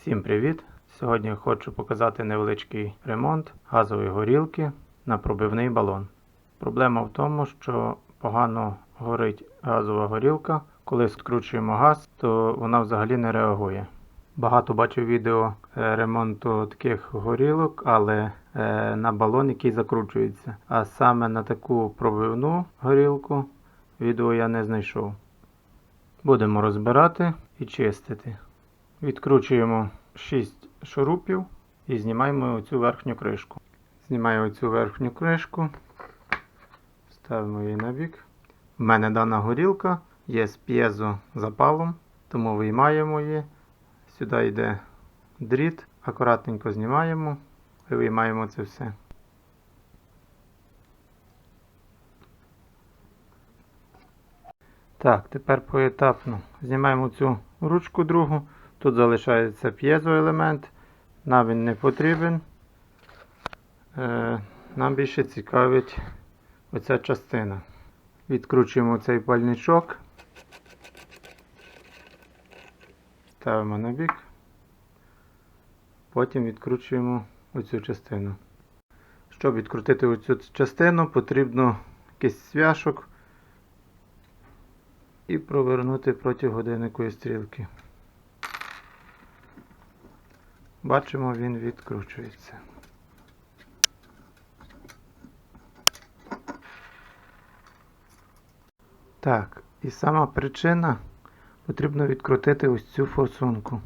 Всім привіт! Сьогодні хочу показати невеличкий ремонт газової горілки на пробивний балон. Проблема в тому, що погано горить газова горілка. Коли скручуємо газ, то вона взагалі не реагує. Багато бачив відео е, ремонту таких горілок, але е, на балон, який закручується. А саме на таку пробивну горілку відео я не знайшов. Будемо розбирати і чистити. Відкручуємо 6 шурупів і знімаємо оцю верхню кришку. Знімаю оцю верхню кришку, ставимо її на бік. У мене дана горілка є з п'єзозапалом, тому виймаємо її. Сюди йде дріт, акуратненько знімаємо і виймаємо це все. Так, тепер поетапно знімаємо цю ручку другу. Тут залишається п'єзоелемент. Нам він не потрібен. Е, нам більше цікавить оця частина. Відкручуємо цей пальничок. Ставимо на бік. Потім відкручуємо оцю частину. Щоб відкрутити оцю частину, потрібно якийсь свяшок і провернути проти годинникової стрілки. Бачимо, він відкручується. Так, і сама причина потрібно відкрутити ось цю форсунку.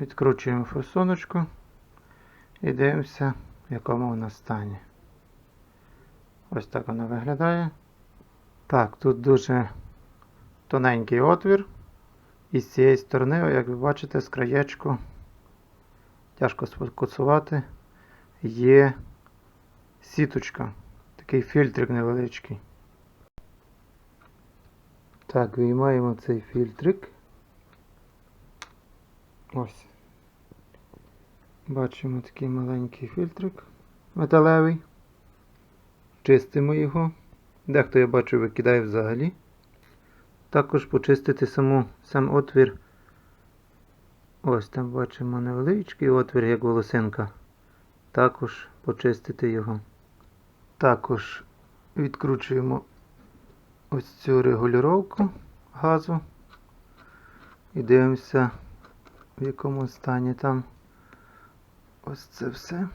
Відкручуємо форсуночку і дивимося, в якому вона стані. Ось так вона виглядає. Так, тут дуже тоненький отвір. І з цієї сторони, як ви бачите, з краєчку, тяжко сфокусувати, є сіточка, такий фільтрик невеличкий. Так, виймаємо цей фільтрик. Ось. Бачимо такий маленький фільтрик металевий. Чистимо його. Дехто я бачу викидає взагалі. Також почистити саму, сам отвір. Ось там бачимо невеличкий отвір, як волосинка. Також почистити його. Також відкручуємо ось цю регулювання газу і дивимося, в якому стані там ось це все.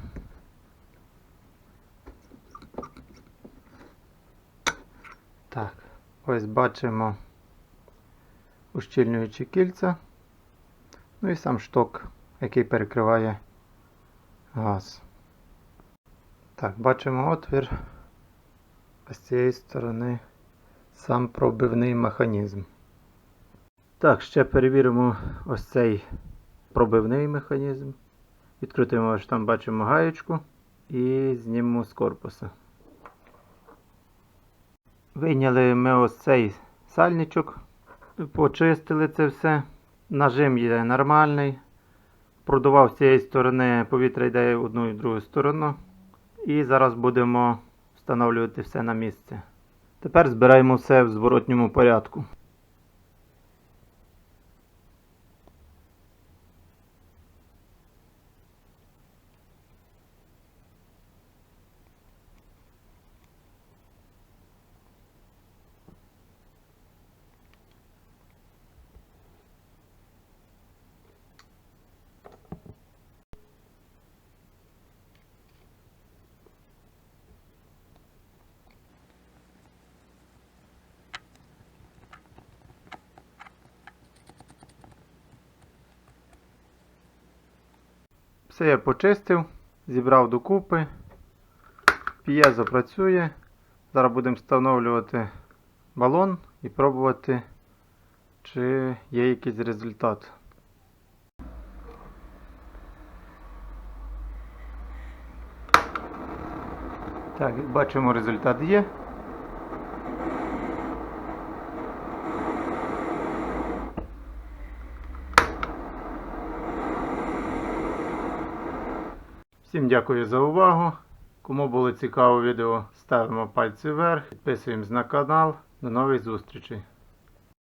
Так, ось бачимо ущільнюючі кільця. Ну і сам шток, який перекриває газ. Так, бачимо отвір. А з цієї сторони сам пробивний механізм. Так, ще перевіримо ось цей пробивний механізм. Відкрутимо, аж там бачимо гаєчку і знімемо з корпуса. Вийняли ми ось цей сальничок, почистили це все. Нажим є нормальний. Продував з цієї сторони, повітря йде в одну і другу сторону. І зараз будемо встановлювати все на місце. Тепер збираємо все в зворотньому порядку. Все я почистив, зібрав докупи. П'єзо працює. Зараз будемо встановлювати балон і пробувати, чи є якийсь результат. Так, бачимо, результат є. Всім дякую за увагу. Кому було цікаво відео, ставимо пальці вверх, підписуємось на канал. До нових зустрічей!